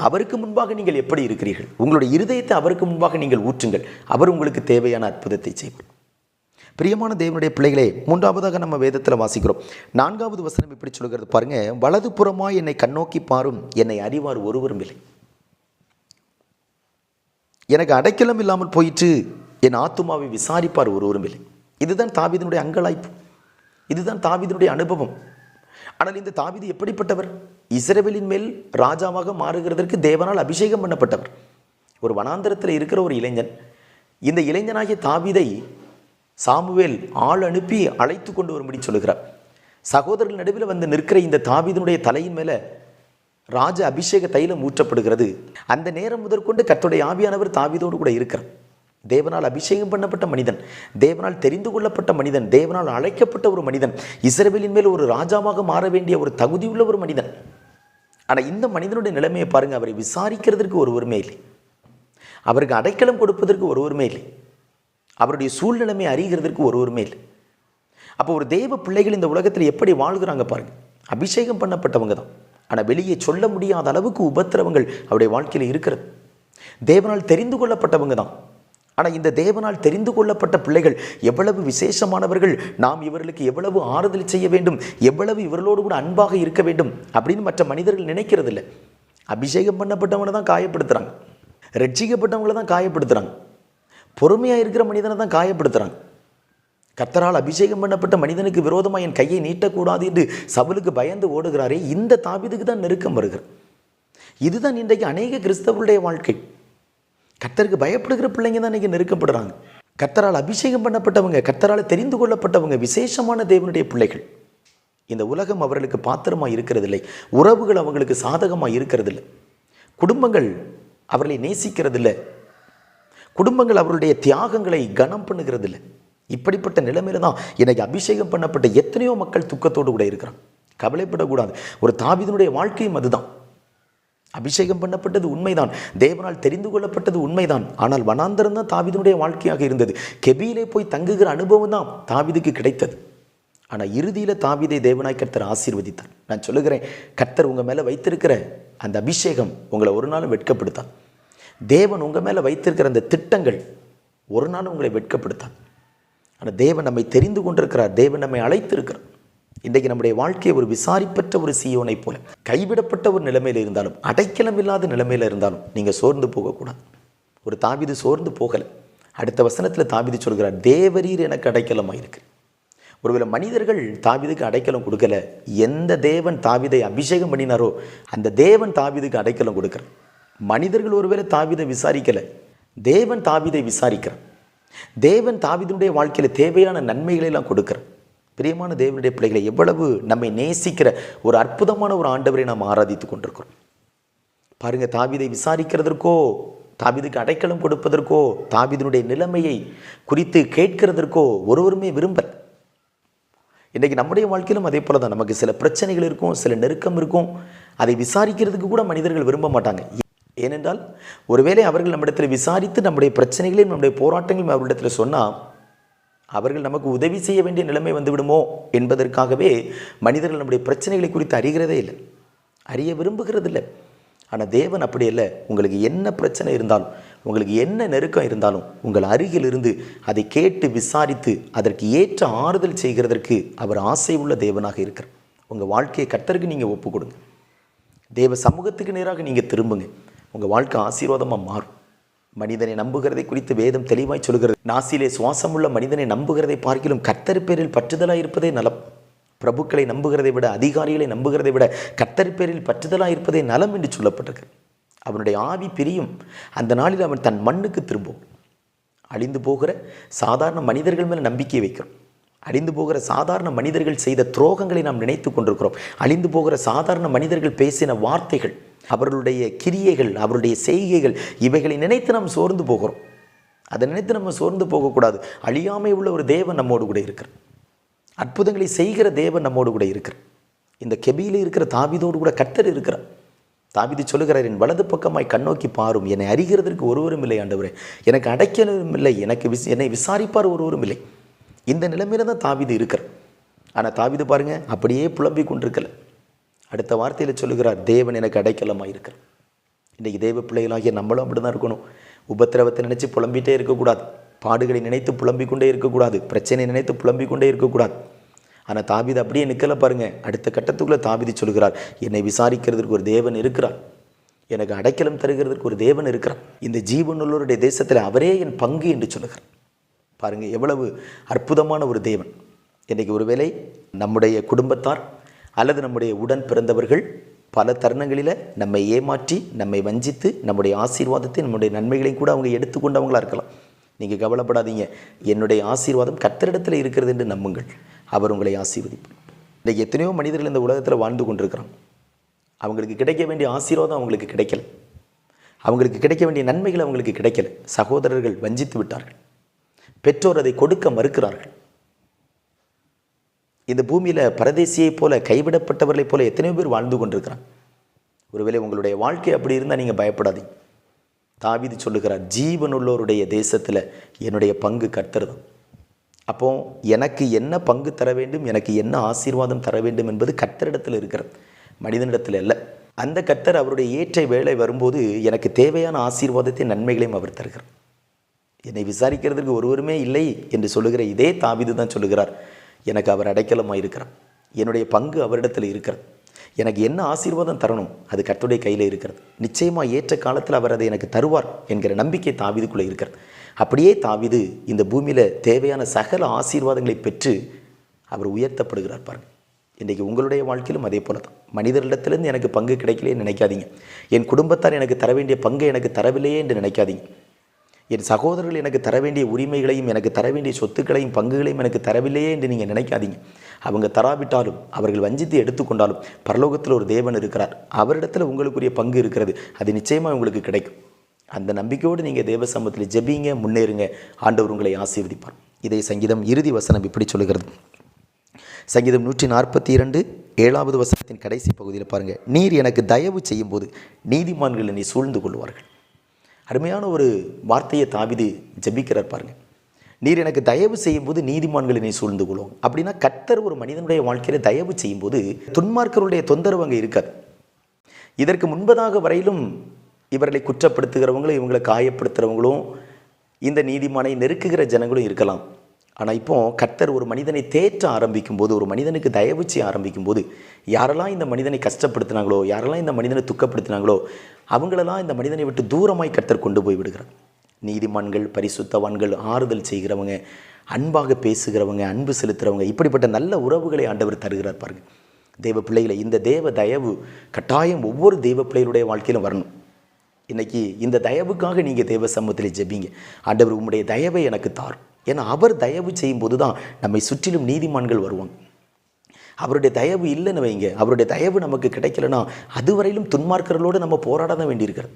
அவருக்கு முன்பாக நீங்கள் எப்படி இருக்கிறீர்கள்? உங்களுடைய இருதயத்தை அவருக்கு முன்பாக நீங்கள் ஊற்றுங்கள். அவர் உங்களுக்கு தேவையான அற்புதத்தை செய்வார். பிரியமான தேவனுடைய பிள்ளைகளே மூன்றாவதாக நம்ம வேதத்தில் வாசிக்கிறோம். நான்காவது வசனம் இப்படி சொல்கிறது. பாருங்க வலது புறமாய் என்னை கண்ணோக்கி பாரும் என்னை அறிவார் ஒருவரும் இல்லை. எனக்கு அடைக்கலம் இல்லாமல் போயிற்று. என் ஆத்துமாவை விசாரிப்பார் ஒருவரும் இல்லை. இதுதான் தாவிதனுடைய அங்கலாய்ப்பு. இதுதான் தாவிதனுடைய அனுபவம். ஆனால் இந்த தாவிது எப்படிப்பட்டவர்? இஸ்ரவேலின் மேல் ராஜாவாக மாறுகிறதற்கு தேவனால் அபிஷேகம் பண்ணப்பட்டவர். ஒரு வனாந்தரத்தில் இருக்கிற ஒரு இளைஞன். இந்த இளைஞனாகிய தாவிதை சாமுவேல் ஆள் அனுப்பி அழைத்து கொண்டு வரும்படி சொல்லுகிறார். சகோதரர்கள் நடுவில் வந்து நிற்கிற இந்த தாவிதனுடைய தலையின் மேலே ராஜ அபிஷேக தைலம் ஊற்றப்படுகிறது. அந்த நேரம் முதற்கொண்டு கத்துடைய ஆவியானவர் தாவீதோடு கூட இருக்கிறார். தேவனால் அபிஷேகம் பண்ணப்பட்ட மனிதன் தேவனால் தெரிந்து கொள்ளப்பட்ட மனிதன் தேவனால் அழைக்கப்பட்ட ஒரு மனிதன் இஸ்ரவேலின் மேல் ஒரு ராஜாவாக மாற வேண்டிய ஒரு தகுதியுள்ள ஒரு மனிதன். ஆனால் இந்த மனிதனுடைய நிலைமையை பாருங்கள் அவரை விசாரிக்கிறதற்கு ஒரு உரிமை இல்லை. அவருக்கு அடைக்கலம் கொடுப்பதற்கு ஒருவருமே இல்லை. அவருடைய சூழ்நிலைமை அறிகிறதற்கு ஒருவருமே இல்லை. அப்போ ஒரு தெய்வ பிள்ளைகள் இந்த உலகத்தில் எப்படி வாழ்கிறாங்க பாருங்கள் அபிஷேகம் பண்ணப்பட்டவங்க தான். ஆனால் வெளியே சொல்ல முடியாத அளவுக்கு உபத்திரவங்கள் அவருடைய வாழ்க்கையில் இருக்கிறது. தேவனால் தெரிந்து கொள்ளப்பட்டவங்க தான். ஆனால் இந்த தேவனால் தெரிந்து கொள்ளப்பட்ட பிள்ளைகள் எவ்வளவு விசேஷமானவர்கள் நாம் இவர்களுக்கு எவ்வளவு ஆறுதல் செய்ய வேண்டும் எவ்வளவு இவர்களோடு கூட அன்பாக இருக்க வேண்டும் அப்படின்னு மற்ற மனிதர்கள் நினைக்கிறது இல்லை அபிஷேகம் பண்ணப்பட்டவங்களை தான் காயப்படுத்துகிறாங்க ரட்சிக்கப்பட்டவங்களை தான் காயப்படுத்துகிறாங்க பொறுமையாக இருக்கிற மனிதனை தான் காயப்படுத்துகிறாங்க கத்தரால் அபிஷேகம் பண்ணப்பட்ட மனிதனுக்கு விரோதமாக என் கையை நீட்டக்கூடாது என்று சவலுக்கு பயந்து ஓடுகிறாரே இந்த தாபிதுக்கு தான் நெருக்கம் வருகிறது. இதுதான் இன்றைக்கு அநேக கிறிஸ்தவருடைய வாழ்க்கை. கர்த்தருக்கு பயப்படுகிற பிள்ளைங்க தான் இன்றைக்கி நெருக்கப்படுறாங்க. கர்த்தரால் அபிஷேகம் பண்ணப்பட்டவங்க கத்தரால் தெரிந்து கொள்ளப்பட்டவங்க விசேஷமான தேவனுடைய பிள்ளைகள். இந்த உலகம் அவர்களுக்கு பாத்திரமாக இருக்கிறதில்லை. உறவுகள் அவங்களுக்கு சாதகமாக இருக்கிறதில்லை. குடும்பங்கள் அவர்களை நேசிக்கிறதில்லை. குடும்பங்கள் அவருடைய தியாகங்களை கனம் பண்ணுகிறதில்லை. இப்படிப்பட்ட நிலைமையில தான் இன்னைக்கு அபிஷேகம் பண்ணப்பட்ட எத்தனையோ மக்கள் துக்கத்தோடு கூட இருக்கிறான் கவலைப்படக்கூடாது. ஒரு தாவிதனுடைய வாழ்க்கையும் அதுதான். அபிஷேகம் பண்ணப்பட்டது உண்மைதான். தேவனால் தெரிந்து கொள்ளப்பட்டது உண்மைதான். ஆனால் வனாந்தரம் தான் தாவிதனுடைய வாழ்க்கையாக இருந்தது. கெபியிலே போய் தங்குகிற அனுபவம் தான் தாவிதுக்கு கிடைத்தது. ஆனால் இறுதியில் தாவிதை தேவனாய் கர்த்தர் ஆசீர்வதித்தார். நான் சொல்லுகிறேன் கர்த்தர் உங்கள் மேலே வைத்திருக்கிற அந்த அபிஷேகம் உங்களை ஒரு நாளும் வெட்கப்படுத்தார் தேவன் உங்கள் மேலே வைத்திருக்கிற அந்த திட்டங்கள் ஒரு நாளும் உங்களை வெட்கப்படுத்தார் ஆனால் தேவன் நம்மை தெரிந்து கொண்டிருக்கிறார். தேவன் நம்மை அழைத்திருக்கிறார். இன்றைக்கு நம்முடைய வாழ்க்கையை ஒரு விசாரிப்பற்ற ஒரு சியோனை போல. கைவிடப்பட்ட ஒரு நிலைமையில் இருந்தாலும் அடைக்கலம் இல்லாத நிலைமையில் இருந்தாலும் நீங்கள் சோர்ந்து போகக்கூடாது. ஒரு தாவிது சோர்ந்து போகலை. அடுத்த வசனத்தில் தாவிது சொல்கிறார் தேவரீர் எனக்கு அடைக்கலமாக இருக்கு ஒருவேளை மனிதர்கள் தாவிதுக்கு அடைக்கலம் கொடுக்கல. எந்த தேவன் தாவிதை அபிஷேகம் பண்ணினாரோ அந்த தேவன் தாவிதுக்கு அடைக்கலம் கொடுக்குறார் மனிதர்கள் ஒருவேளை தாவிதை விசாரிக்கலை. தேவன் தாவிதை விசாரிக்கிறார். தேவன் தாவிதனுடைய வாழ்க்கையில் தேவையான நன்மைகளை எல்லாம் கொடுக்கிறார். பிரியமான தேவனுடைய பிள்ளைகளை எவ்வளவு நம்மை நேசிக்கிற ஒரு அற்புதமான ஒரு ஆண்டவரை நாம் ஆராதித்து கொண்டிருக்கிறோம். பாருங்க தாவிதை விசாரிக்கிறதற்கோ தாவிதுக்கு அடைக்கலம் கொடுப்பதற்கோ தாவிதனுடைய நிலைமையை குறித்து கேட்கிறதற்கோ ஒருவருமே விரும்பல். இன்றைக்கு நம்முடைய வாழ்க்கையிலும் அதே போல தான் நமக்கு சில பிரச்சனைகள் இருக்கும் சில நெருக்கம் இருக்கும். அதை விசாரிக்கிறதுக்கு கூட மனிதர்கள் விரும்ப மாட்டாங்க. ஏனென்றால் ஒருவேளை அவர்கள் நம்மிடத்தில் விசாரித்து நம்முடைய பிரச்சனைகளையும் நம்முடைய போராட்டங்களையும் அவர்களிடத்தில் சொன்னால் அவர்கள் நமக்கு உதவி செய்ய வேண்டிய நிலைமை வந்துவிடுமோ என்பதற்காகவே மனிதர்கள் நம்முடைய பிரச்சனைகளை குறித்து அறிகிறதே இல்லை. அறிய விரும்புகிறதில்லை. ஆனால் தேவன் அப்படி இல்லை உங்களுக்கு என்ன பிரச்சனை இருந்தாலும் உங்களுக்கு என்ன நெருக்கம் இருந்தாலும் உங்கள் அருகில் இருந்து அதை கேட்டு விசாரித்து அதற்கு ஏற்ற ஆறுதல் செய்கிறதற்கு அவர் ஆசை உள்ள தேவனாக இருக்கிறார். உங்கள் வாழ்க்கையை கத்தருக்கு நீங்கள் ஒப்பு கொடுங்க. தேவ சமூகத்துக்கு நேராக நீங்கள் திரும்புங்க. உங்கள் வாழ்க்கை ஆசீர்வாதமாக மாறும். மனிதனை நம்புகிறதை குறித்து வேதம் தெளிவாய் சொல்கிறது. நாசிலே சுவாசமுள்ள மனிதனை நம்புகிறதை பார்க்கிலும் கர்த்தர் பேரில் பற்றுதலாக இருப்பதே நலம். பிரபுக்களை நம்புகிறதை விட அதிகாரிகளை நம்புகிறதை விட கர்த்தர் பேரில் பற்றுதலாக இருப்பதே நலம் என்று சொல்லப்பட்டிருக்கு. அவனுடைய ஆவி பிரியும். அந்த நாளில் அவன் தன் மண்ணுக்கு திரும்பும். அழிந்து போகிற சாதாரண மனிதர்கள் மேலே நம்பிக்கை வைக்கிறோம். அழிந்து போகிற சாதாரண மனிதர்கள் செய்த துரோகங்களை நாம் நினைத்து கொண்டிருக்கிறோம். அழிந்து போகிற சாதாரண மனிதர்கள் பேசின வார்த்தைகள் அவர்களுடைய கிரியைகள் அவருடைய செய்கைகள் இவைகளை நினைத்து நாம் சோர்ந்து போகிறோம். அதை நினைத்து நம்ம சோர்ந்து போகக்கூடாது. அழியாமை உள்ள ஒரு தேவன் நம்மோடு கூட இருக்கிறார். அற்புதங்களை செய்கிற தேவன் நம்மோடு கூட இருக்கிறார். இந்த கெபியில் இருக்கிற தாவிதோடு கூட கர்த்தர் இருக்கிறார். தாவிது சொல்லுகிறார் என் வலது பக்கமாய் கண்ணோக்கி பாரும். என்னை அறிகிறதற்கு ஒருவரும் இல்லை ஆண்டவரே. எனக்கு அடைக்கலும் இல்லை. எனக்கு விஸ் என்னை விசாரிப்பார் ஒருவரும் இல்லை. இந்த நிலைமையில தான் தாவிது இருக்கிறார். ஆனால் தாவிது பாருங்கள் அப்படியே புலம்பிக் கொண்டிருக்கல. அடுத்த வார்த்தையில் சொல்லுகிறார் தேவன் எனக்கு அடைக்கலமாக இருக்கிறார். இன்றைக்கி தேவ பிள்ளைகளாகிய நம்மளும் அப்படி தான் இருக்கணும். உபத்திரவத்தை நினச்சி புலம்பிகிட்டே இருக்கக்கூடாது. பாடுகளை நினைத்து புலம்பிக் கொண்டே இருக்கக்கூடாது. பிரச்சனை நினைத்து புலம்பிக் கொண்டே இருக்கக்கூடாது. ஆனால் தாவிது அப்படியே நிற்கல பாருங்கள் அடுத்த கட்டத்துக்குள்ளே தாபிதி சொல்கிறார் என்னை விசாரிக்கிறதுக்கு ஒரு தேவன் இருக்கிறார். எனக்கு அடைக்கலம் தருகிறதுக்கு ஒரு தேவன் இருக்கிறார். இந்த ஜீவனுள்ளோருடைய தேசத்தில் அவரே என் பங்கு என்று சொல்லுகிறார். பாருங்கள் எவ்வளவு அற்புதமான ஒரு தேவன். இன்றைக்கி ஒருவேளை நம்முடைய குடும்பத்தார் அல்லது நம்முடைய உடன் பிறந்தவர்கள் பல தருணங்களில் நம்மை ஏமாற்றி நம்மை வஞ்சித்து நம்முடைய ஆசீர்வாதத்தை நம்முடைய நன்மைகளையும் கூட அவங்க எடுத்துக்கொண்டவங்களாக இருக்கலாம். நீங்கள் கவலைப்படாதீங்க. என்னுடைய ஆசீர்வாதம் கத்தரிடத்தில் இருக்கிறது என்று நம்புங்கள். அவர் உங்களை ஆசீர்வதிப்பார். இன்றைக்கி எத்தனையோ மனிதர்கள் இந்த உலகத்தில் வாழ்ந்து கொண்டிருக்கிறாங்க. அவங்களுக்கு கிடைக்க வேண்டிய ஆசீர்வாதம் அவங்களுக்கு கிடைக்கல. அவங்களுக்கு கிடைக்க வேண்டிய நன்மைகள் அவங்களுக்கு கிடைக்கல. சகோதரர்கள் வஞ்சித்து விட்டார்கள். பெற்றோர் அதை கொடுக்க மறுக்கிறார்கள். இந்த பூமியில் பரதேசியைப் போல கைவிடப்பட்டவர்களைப் போல எத்தனையோ பேர் வாழ்ந்து கொண்டிருக்கிறாங்க. ஒருவேளை உங்களுடைய வாழ்க்கை அப்படி இருந்தால் நீங்கள் பயப்படாதீங்க. தாவிதி சொல்லுகிறார் ஜீவனுள்ளோருடைய தேசத்தில் என்னுடைய பங்கு கர்த்தர் அப்போ எனக்கு என்ன பங்கு தர வேண்டும் எனக்கு என்ன ஆசீர்வாதம் தர வேண்டும் என்பது கர்த்தரிடத்தில் இருக்கிறது மனிதனிடத்தில் அல்ல. அந்த கர்த்தர் அவருடைய ஏற்ற வேலை வரும்போது எனக்கு தேவையான ஆசீர்வாதத்தை நன்மைகளையும் அவர் தருகிறார். என்னை விசாரிக்கிறதுக்கு ஒருவருமே இல்லை என்று சொல்லுகிற இதே தாவிது தான் சொல்லுகிறார். எனக்கு அவர் அடைக்கலமாக இருக்கிறார். என்னுடைய பங்கு அவரிடத்தில் இருக்கிறது. எனக்கு என்ன ஆசீர்வாதம் தரணும்? அது கர்த்துடைய கையில் இருக்கிறது. நிச்சயமாக ஏற்ற காலத்தில் அவர் அதை எனக்கு தருவார் என்கிற நம்பிக்கை தாவிதுக்குள்ளே இருக்கிறது. அப்படியே தாவிது இந்த பூமியில் தேவையான சகல ஆசீர்வாதங்களை பெற்று அவர் உயர்த்தப்படுகிறார் பாருங்க. இன்றைக்கி உங்களுடைய வாழ்க்கையிலும் அதே போல தான் மனிதரிடத்திலேருந்து எனக்கு பங்கு கிடைக்கலையே நினைக்காதீங்க. என் குடும்பத்தார் எனக்கு தர வேண்டிய பங்கை எனக்கு தரவில்லையே என்று நினைக்காதீங்க. என் சகோதரர்கள் எனக்கு தர வேண்டிய உரிமைகளையும் எனக்கு தர வேண்டிய சொத்துக்களையும் பங்குகளையும் எனக்கு தரவில்லையே என்று நீங்கள் நினைக்காதீங்க. அவங்க தராவிட்டாலும் அவர்கள் வஞ்சித்து எடுத்துக்கொண்டாலும் பரலோகத்தில் ஒரு தேவன் இருக்கிறார். அவரிடத்தில் உங்களுக்குரிய பங்கு இருக்கிறது. அது நிச்சயமாக உங்களுக்கு கிடைக்கும். அந்த நம்பிக்கையோடு நீங்கள் தேவ சமூகத்தில் ஜெபிங்க முன்னேறுங்க. ஆண்டவர் உங்களை ஆசீர்வதிப்பார். இதை சங்கீதம் இறுதி வசனம் இப்படி சொல்லுகிறது. சங்கீதம் நூற்றி நாற்பத்தி இரண்டு ஏழாவது வசனத்தின் கடைசி பகுதியில் பாருங்கள் நீர் எனக்கு தயவு செய்யும்போது நீதிமான்கள் என்னை சூழ்ந்து கொள்வார்கள். அருமையான ஒரு வார்த்தையை தாவிது ஜெபிக்கிறார் பாருங்க. நீர் எனக்கு தயவு செய்யும்போது நீதிமான்கள் என்னை சூழ்ந்து கொள்வோம் அப்படின்னா கத்தர் ஒரு மனிதனுடைய வாழ்க்கையில் தயவு செய்யும்போது துன்மார்க்கருடைய தொந்தரவு அங்கே இருக்காது. இதற்கு முன்பதாக வரையிலும் இவர்களை குற்றப்படுத்துகிறவங்களும் இவங்களை காயப்படுத்துகிறவங்களும் இந்த நீதிமானை நெருக்குகிற ஜனங்களும் இருக்கலாம். ஆனால் இப்போ கர்த்தர் ஒரு மனிதனை தேற்ற ஆரம்பிக்கும் போது ஒரு மனிதனுக்கு தயவு செய்ய ஆரம்பிக்கும் போது யாரெல்லாம் இந்த மனிதனை கஷ்டப்படுத்தினாங்களோ யாரெல்லாம் இந்த மனிதனை துக்கப்படுத்தினாங்களோ அவங்களெல்லாம் இந்த மனிதனை விட்டு தூரமாய் கர்த்தர் கொண்டு போய் விடுகிறார். நீதிமான்கள் பரிசுத்தவான்கள் ஆறுதல் செய்கிறவங்க அன்பாக பேசுகிறவங்க அன்பு செலுத்துகிறவங்க இப்படிப்பட்ட நல்ல உறவுகளை ஆண்டவர் தருகிறார் பாருங்கள் தெய்வ பிள்ளைகளை இந்த தேவ தயவு கட்டாயம் ஒவ்வொரு தெய்வ பிள்ளைகளுடைய வாழ்க்கையிலும் வரணும். இன்றைக்கி இந்த தயவுக்காக நீங்கள் தேவ சமூகத்தில் ஜெபிங்க. ஆண்டவர் உங்களுடைய தயவை எனக்கு தாரும். ஏன்னா அவர் தயவு செய்யும்போது தான் நம்மை சுற்றிலும் நீதிமான்கள் வருவாங்க. அவருடைய தயவு இல்லைன்னு வைங்க. அவருடைய தயவு நமக்கு கிடைக்கலன்னா அதுவரையிலும் துன்மார்க்கர்களோடு நம்ம போராட தான் வேண்டியிருக்கிறது.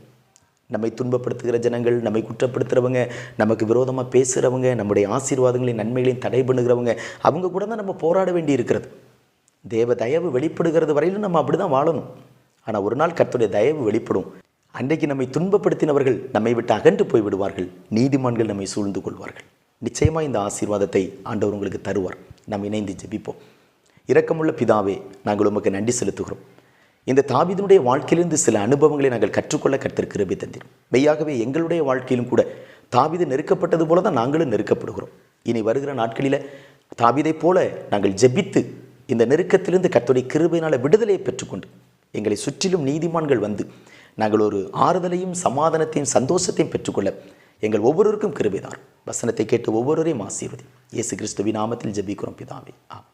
நம்மை துன்பப்படுத்துகிற ஜனங்கள் நம்மை குற்றப்படுத்துகிறவங்க நமக்கு விரோதமாக பேசுகிறவங்க நம்முடைய ஆசீர்வாதங்களையும் நன்மைகளையும் தடை பண்ணுகிறவங்க அவங்க கூட தான் நம்ம போராட வேண்டி இருக்கிறது தேவ தயவு வெளிப்படுகிறது வரையிலும் நம்ம அப்படி தான் வாழணும். ஆனால் ஒரு நாள் கர்த்தருடைய தயவு வெளிப்படும். அன்றைக்கு நம்மை துன்பப்படுத்தினவர்கள் நம்மை விட்டு அகன்று போய் விடுவார்கள். நீதிமான்கள் நம்மை சூழ்ந்து கொள்வார்கள். நிச்சயமாக இந்த ஆசீர்வாதத்தை ஆண்டவர் உங்களுக்கு தருவார். நாம் இணைந்து ஜெபிப்போம். இரக்கமுள்ள பிதாவே நாங்கள் உமக்கு நன்றி செலுத்துகிறோம். இந்த தாவீதினுடைய வாழ்க்கையிலிருந்து சில அனுபவங்களை நாங்கள் கற்றுக்கொள்ள கர்த்தர் கிருபை தந்திரும். மெய்யாகவே எங்களுடைய வாழ்க்கையிலும் கூட தாவீது நெருக்கப்பட்டது போல தான் நாங்களும் நெருக்கப்படுகிறோம். இனி வருகிற நாட்களில் தாவீதைப் போல நாங்கள் ஜெபித்து இந்த நெருக்கத்திலிருந்து கத்துடைய கிருபையினால் விடுதலையை பெற்றுக்கொண்டு எங்களை சுற்றிலும் நீதிமான்கள் வந்து நாங்கள் ஒரு ஆறுதலையும் சமாதானத்தையும் சந்தோஷத்தையும் பெற்றுக்கொள்ள எங்கள் ஒவ்வொருவருக்கும் கிருபைதான் வசனத்தை கேட்டு ஒவ்வொருவரையும் ஆசீர்வதி இயேசு கிறிஸ்துவின் நாமத்தில் ஜெபிக்கிறோம் பிதாவே. ஆம்